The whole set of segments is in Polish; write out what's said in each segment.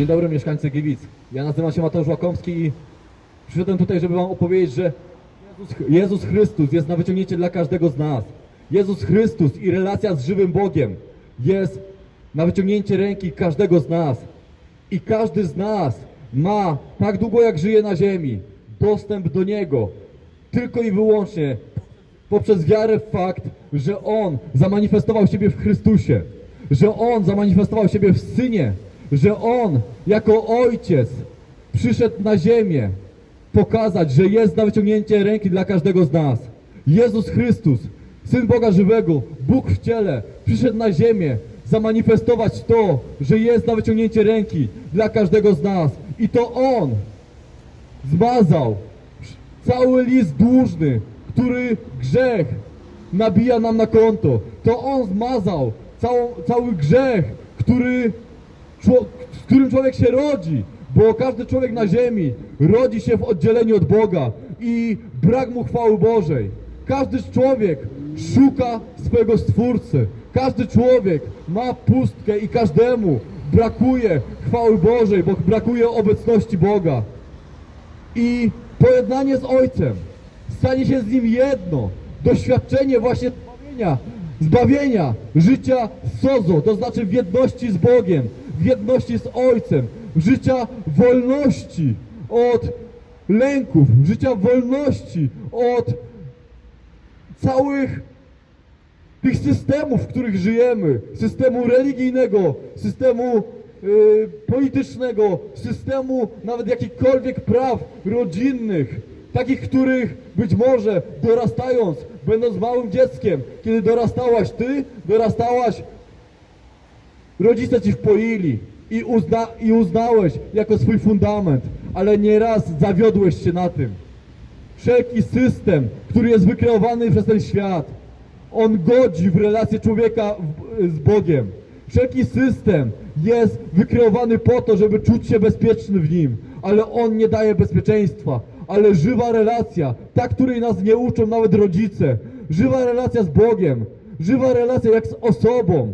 Dzień dobry mieszkańcy Gliwic. Ja nazywam się Mateusz Łakomski i przyszedłem tutaj, żeby wam opowiedzieć, że Jezus, Chrystus jest na wyciągnięcie dla każdego z nas. Jezus Chrystus i relacja z żywym Bogiem jest na wyciągnięcie ręki każdego z nas. I każdy z nas ma, tak długo jak żyje na ziemi, dostęp do Niego. Tylko i wyłącznie poprzez wiarę w fakt, że On zamanifestował siebie w Chrystusie, że On zamanifestował siebie w Synie, że On jako Ojciec przyszedł na ziemię pokazać, że jest na wyciągnięcie ręki dla każdego z nas. Jezus Chrystus, Syn Boga żywego, Bóg w ciele, przyszedł na ziemię zamanifestować to, że jest na wyciągnięcie ręki dla każdego z nas. I to On zmazał cały list dłużny, który grzech nabija nam na konto. To On zmazał całą, cały grzech, który, z którym człowiek się rodzi, bo każdy człowiek na ziemi rodzi się w oddzieleniu od Boga i brak mu chwały Bożej. Każdy człowiek szuka swojego Stwórcy. Każdy człowiek ma pustkę i każdemu brakuje chwały Bożej, bo brakuje obecności Boga i pojednanie z Ojcem, stanie się z Nim jedno, doświadczenie właśnie zbawienia, zbawienia, życia sozo, to znaczy w jedności z Bogiem, w jedności z Ojcem, życia wolności od lęków, życia wolności od całych tych systemów, w których żyjemy, systemu religijnego, systemu y, politycznego, systemu nawet jakichkolwiek praw rodzinnych, takich, których być może dorastając, będąc małym dzieckiem, kiedy dorastałaś ty, dorastałaś, rodzice ci wpoili i, uzna, i uznałeś jako swój fundament, ale nieraz zawiodłeś się na tym wszelki system, który jest wykreowany przez ten świat, on godzi w relację człowieka z Bogiem. Wszelki system jest wykreowany po to, żeby czuć się bezpieczny w nim, ale on nie daje bezpieczeństwa. Ale żywa relacja, ta, której nas nie uczą nawet rodzice, żywa relacja z Bogiem, żywa relacja jak z osobą,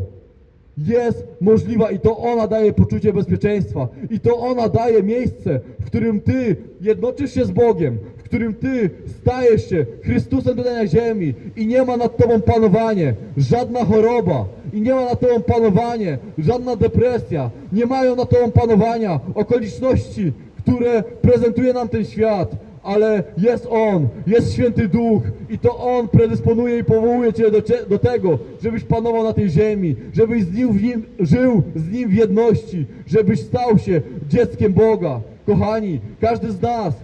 jest możliwa i to ona daje poczucie bezpieczeństwa. I to ona daje miejsce, w którym ty jednoczysz się z Bogiem, w którym ty stajesz się Chrystusem na ziemi i nie ma nad tobą panowanie, żadna choroba i nie ma nad tobą panowanie, żadna depresja, nie mają nad tobą panowania okoliczności, które prezentuje nam ten świat, ale jest On, jest Święty Duch i to On predysponuje i powołuje Cię do, do tego, żebyś panował na tej ziemi, żebyś z nim, w nim, żył z Nim w jedności, żebyś stał się dzieckiem Boga. Kochani, każdy z nas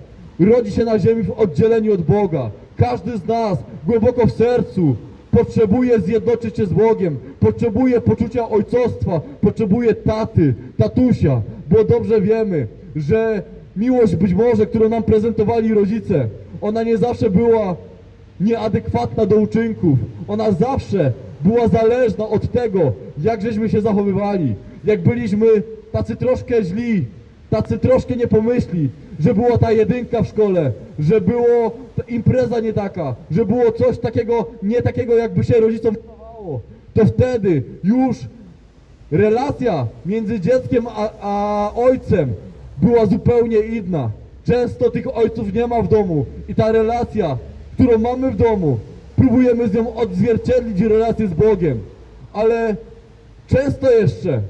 rodzi się na ziemi w oddzieleniu od Boga. Każdy z nas głęboko w sercu potrzebuje zjednoczyć się z Bogiem, potrzebuje poczucia ojcostwa, potrzebuje taty, tatusia, bo dobrze wiemy, że miłość być może, którą nam prezentowali rodzice, ona nie zawsze była nieadekwatna do uczynków. Ona zawsze była zależna od tego, jak żeśmy się zachowywali. Jak byliśmy tacy troszkę źli, tacy troszkę nie pomyśli, że była ta jedynka w szkole, że było impreza nie taka, że było coś takiego, nie takiego, jakby się rodzicom wydawało, to wtedy już relacja między dzieckiem a, a ojcem była zupełnie inna. Często tych ojców nie ma w domu i ta relacja, którą mamy w domu, próbujemy z nią odzwierciedlić relację z Bogiem. Ale często jeszcze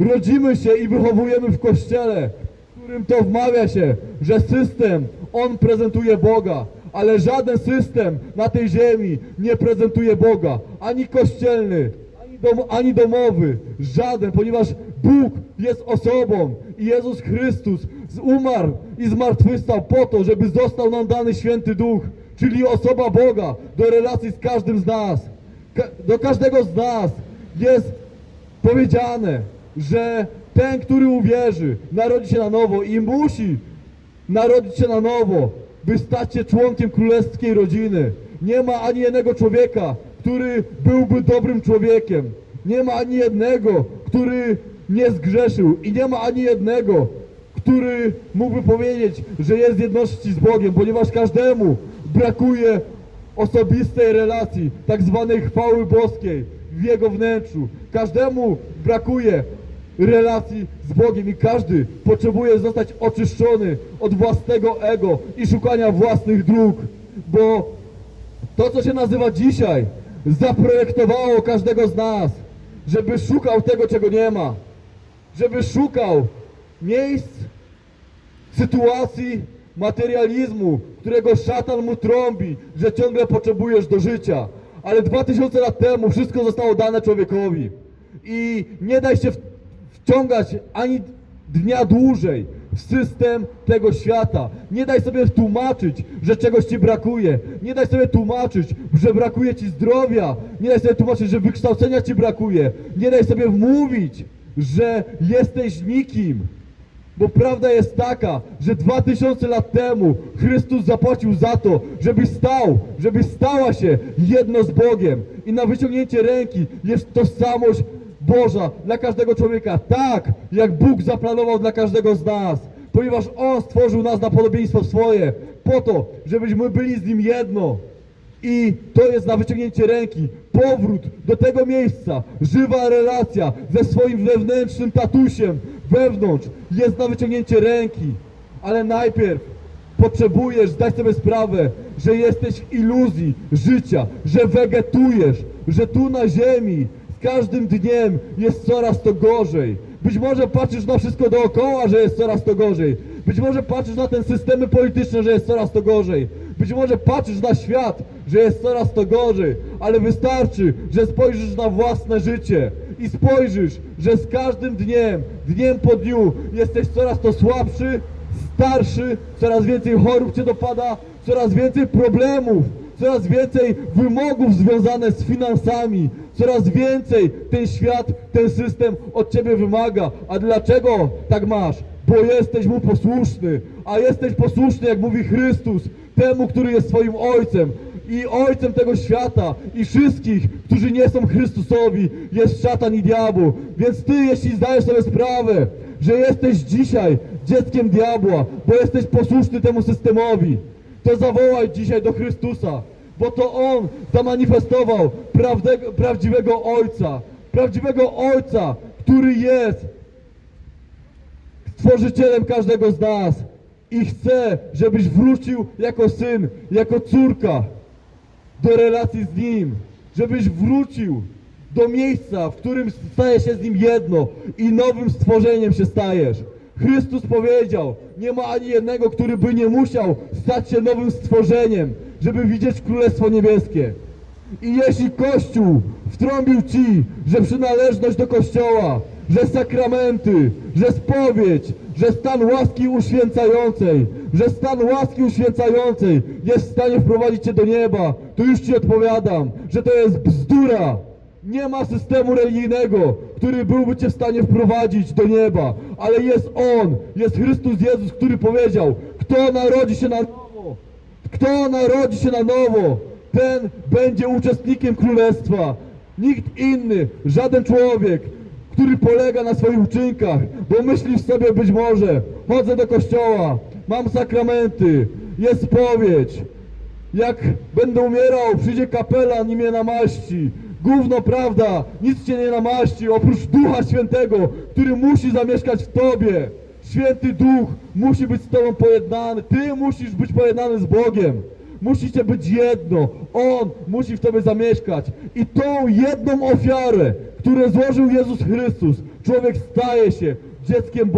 rodzimy się i wychowujemy w kościele, w którym to wmawia się, że system, on prezentuje Boga, ale żaden system na tej ziemi nie prezentuje Boga, ani kościelny, dom, ani domowy, żaden, ponieważ Bóg jest osobą i Jezus Chrystus umarł i zmartwychwstał po to, żeby został nam dany Święty Duch, czyli osoba Boga do relacji z każdym z nas. Ka- do każdego z nas jest powiedziane, że ten, który uwierzy, narodzi się na nowo i musi narodzić się na nowo, by stać się członkiem królewskiej rodziny. Nie ma ani jednego człowieka, który byłby dobrym człowiekiem. Nie ma ani jednego, który nie zgrzeszył i nie ma ani jednego, który mógłby powiedzieć, że jest jedności z Bogiem, ponieważ każdemu brakuje osobistej relacji, tak zwanej chwały boskiej w jego wnętrzu. Każdemu brakuje relacji z Bogiem i każdy potrzebuje zostać oczyszczony od własnego ego i szukania własnych dróg, bo to, co się nazywa dzisiaj, zaprojektowało każdego z nas, żeby szukał tego, czego nie ma, żeby szukał miejsc, sytuacji, materializmu, którego szatan mu trąbi, że ciągle potrzebujesz do życia. Ale dwa tysiące lat temu wszystko zostało dane człowiekowi. I nie daj się wciągać ani dnia dłużej system tego świata. Nie daj sobie tłumaczyć, że czegoś ci brakuje. Nie daj sobie tłumaczyć, że brakuje ci zdrowia. Nie daj sobie tłumaczyć, że wykształcenia ci brakuje. Nie daj sobie wmówić, że jesteś nikim. Bo prawda jest taka, że dwa tysiące lat temu Chrystus zapłacił za to, żebyś stał, żebyś stała się jedno z Bogiem. I na wyciągnięcie ręki jest tożsamość Boża dla każdego człowieka. Tak, jak Bóg zaplanował dla każdego z nas. Ponieważ On stworzył nas na podobieństwo swoje. Po to, żebyśmy byli z Nim jedno. I to jest na wyciągnięcie ręki. Powrót do tego miejsca. Żywa relacja ze swoim wewnętrznym tatusiem wewnątrz jest na wyciągnięcie ręki. Ale najpierw potrzebujesz zdać sobie sprawę, że jesteś w iluzji życia, że wegetujesz, że tu na ziemi każdym dniem jest coraz to gorzej. Być może patrzysz na wszystko dookoła, że jest coraz to gorzej. Być może patrzysz na te systemy polityczne, że jest coraz to gorzej. Być może patrzysz na świat, że jest coraz to gorzej, ale wystarczy, że spojrzysz na własne życie i spojrzysz, że z każdym dniem, dniem po dniu jesteś coraz to słabszy, starszy, coraz więcej chorób cię dopada, coraz więcej problemów, coraz więcej wymogów związanych z finansami, coraz więcej ten świat, ten system od ciebie wymaga. A dlaczego tak masz? Bo jesteś mu posłuszny, a jesteś posłuszny, jak mówi Chrystus, temu, który jest swoim Ojcem i Ojcem tego świata i wszystkich, którzy nie są Chrystusowi, jest szatan i diabeł. Więc Ty, jeśli zdajesz sobie sprawę, że jesteś dzisiaj dzieckiem diabła, bo jesteś posłuszny temu systemowi, to zawołaj dzisiaj do Chrystusa, bo to On zamanifestował prawdego, prawdziwego Ojca, prawdziwego Ojca, który jest Stworzycielem każdego z nas i chce, żebyś wrócił jako syn, jako córka do relacji z Nim, żebyś wrócił do miejsca, w którym staje się z Nim jedno i nowym stworzeniem się stajesz. Chrystus powiedział, nie ma ani jednego, który by nie musiał stać się nowym stworzeniem, żeby widzieć Królestwo Niebieskie. I jeśli Kościół wtrąbił Ci, że przynależność do Kościoła, że sakramenty, że spowiedź, że stan łaski uświęcającej, że stan łaski uświęcającej jest w stanie wprowadzić Cię do nieba, to już Ci odpowiadam, że to jest bzdura. Nie ma systemu religijnego, który byłby Cię w stanie wprowadzić do nieba, ale jest On, jest Chrystus Jezus, który powiedział, kto narodzi się na nowo, kto narodzi się na nowo, ten będzie uczestnikiem królestwa. Nikt inny, żaden człowiek, który polega na swoich uczynkach, bo myśli w sobie być może, chodzę do kościoła, mam sakramenty, jest spowiedź, jak będę umierał, przyjdzie kapelan i mnie namaści. Gówno prawda, nic cię nie namaści, oprócz Ducha Świętego, który musi zamieszkać w tobie. Święty Duch musi być z tobą pojednany, ty musisz być pojednany z Bogiem. Musicie być jedno, On musi w tobie zamieszkać. I tą jedną ofiarę, którą złożył Jezus Chrystus, człowiek staje się dzieckiem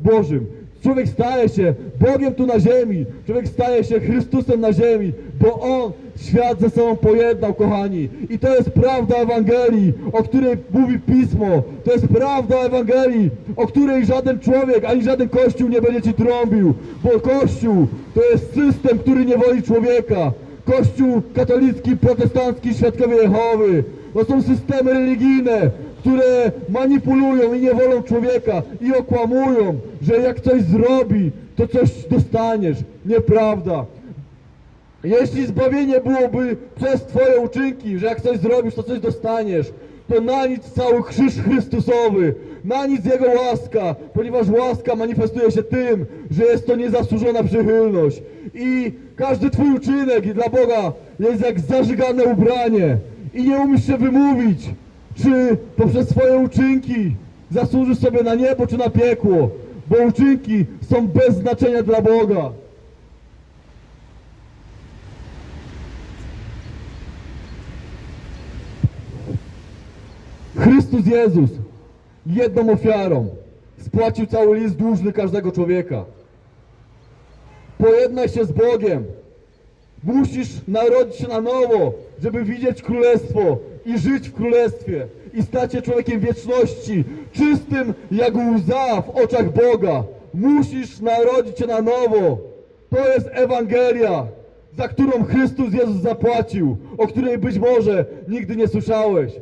Bożym. Człowiek staje się Bogiem tu na ziemi. Człowiek staje się Chrystusem na ziemi, bo On świat ze sobą pojednał, kochani. I to jest prawda Ewangelii, o której mówi Pismo. To jest prawda Ewangelii, o której żaden człowiek, ani żaden Kościół nie będzie ci trąbił. Bo Kościół to jest system, który nie woli człowieka. Kościół katolicki, protestancki, świadkowie Jehowy. To są systemy religijne, które manipulują i nie wolą człowieka i okłamują, że jak coś zrobi, to coś dostaniesz. Nieprawda. Jeśli zbawienie byłoby przez Twoje uczynki, że jak coś zrobisz, to coś dostaniesz, to na nic cały krzyż Chrystusowy, na nic Jego łaska, ponieważ łaska manifestuje się tym, że jest to niezasłużona przychylność. I każdy Twój uczynek dla Boga jest jak zażygane ubranie i nie umiesz się wymówić, czy poprzez swoje uczynki Zasłużysz sobie na niebo czy na piekło, bo uczynki są bez znaczenia dla Boga. Chrystus Jezus jedną ofiarą spłacił cały list dłużny każdego człowieka. Pojednaj się z Bogiem. Musisz narodzić się na nowo, żeby widzieć królestwo i żyć w królestwie i stać się człowiekiem wieczności, czystym jak łza w oczach Boga. Musisz narodzić się na nowo. To jest Ewangelia, za którą Chrystus Jezus zapłacił, o której być może nigdy nie słyszałeś.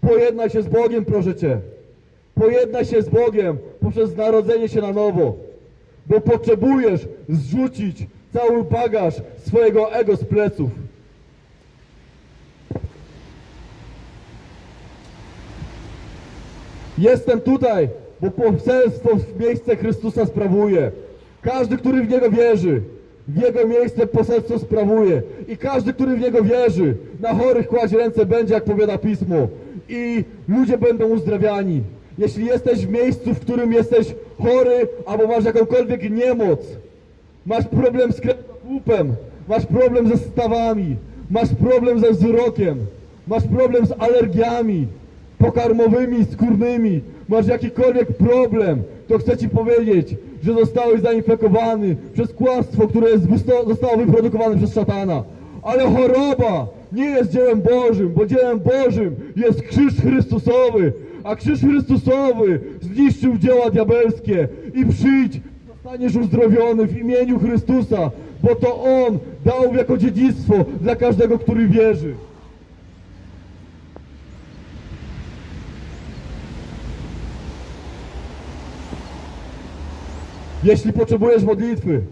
Pojednaj się z Bogiem, proszę Cię. Pojednaj się z Bogiem poprzez narodzenie się na nowo, bo potrzebujesz zrzucić cały bagaż swojego ego z pleców. Jestem tutaj, bo poselstwo w miejsce Chrystusa sprawuje. Każdy, który w Niego wierzy, w Jego miejsce poselstwo sprawuje. I każdy, który w Niego wierzy, na chorych kładzie ręce będzie, jak powiada Pismo. I ludzie będą uzdrawiani. Jeśli jesteś w miejscu, w którym jesteś chory, albo masz jakąkolwiek niemoc, masz problem z kręgosłupem, masz problem ze stawami, masz problem ze wzrokiem, masz problem z alergiami pokarmowymi, skórnymi, masz jakikolwiek problem, to chcę Ci powiedzieć, że zostałeś zainfekowany przez kłamstwo, które jest, zostało wyprodukowane przez szatana. Ale choroba nie jest dziełem Bożym, bo dziełem Bożym jest krzyż Chrystusowy, a krzyż Chrystusowy zniszczył dzieła diabelskie i przyjdź Zostaniesz uzdrowiony w imieniu Chrystusa, bo to On dał jako dziedzictwo dla każdego, który wierzy. Jeśli potrzebujesz modlitwy,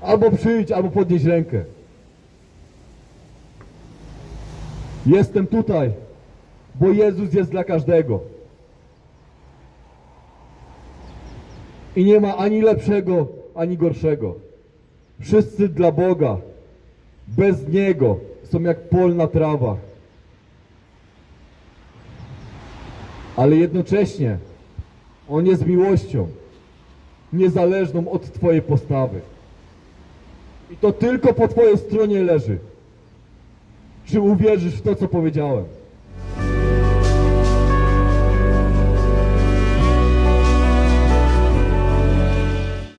albo przyjdź, albo podnieś rękę. Jestem tutaj, bo Jezus jest dla każdego. I nie ma ani lepszego, ani gorszego. Wszyscy dla Boga. Bez Niego są jak polna trawa. Ale jednocześnie On jest miłością, niezależną od Twojej postawy. I to tylko po Twojej stronie leży. Czy uwierzysz w to, co powiedziałem?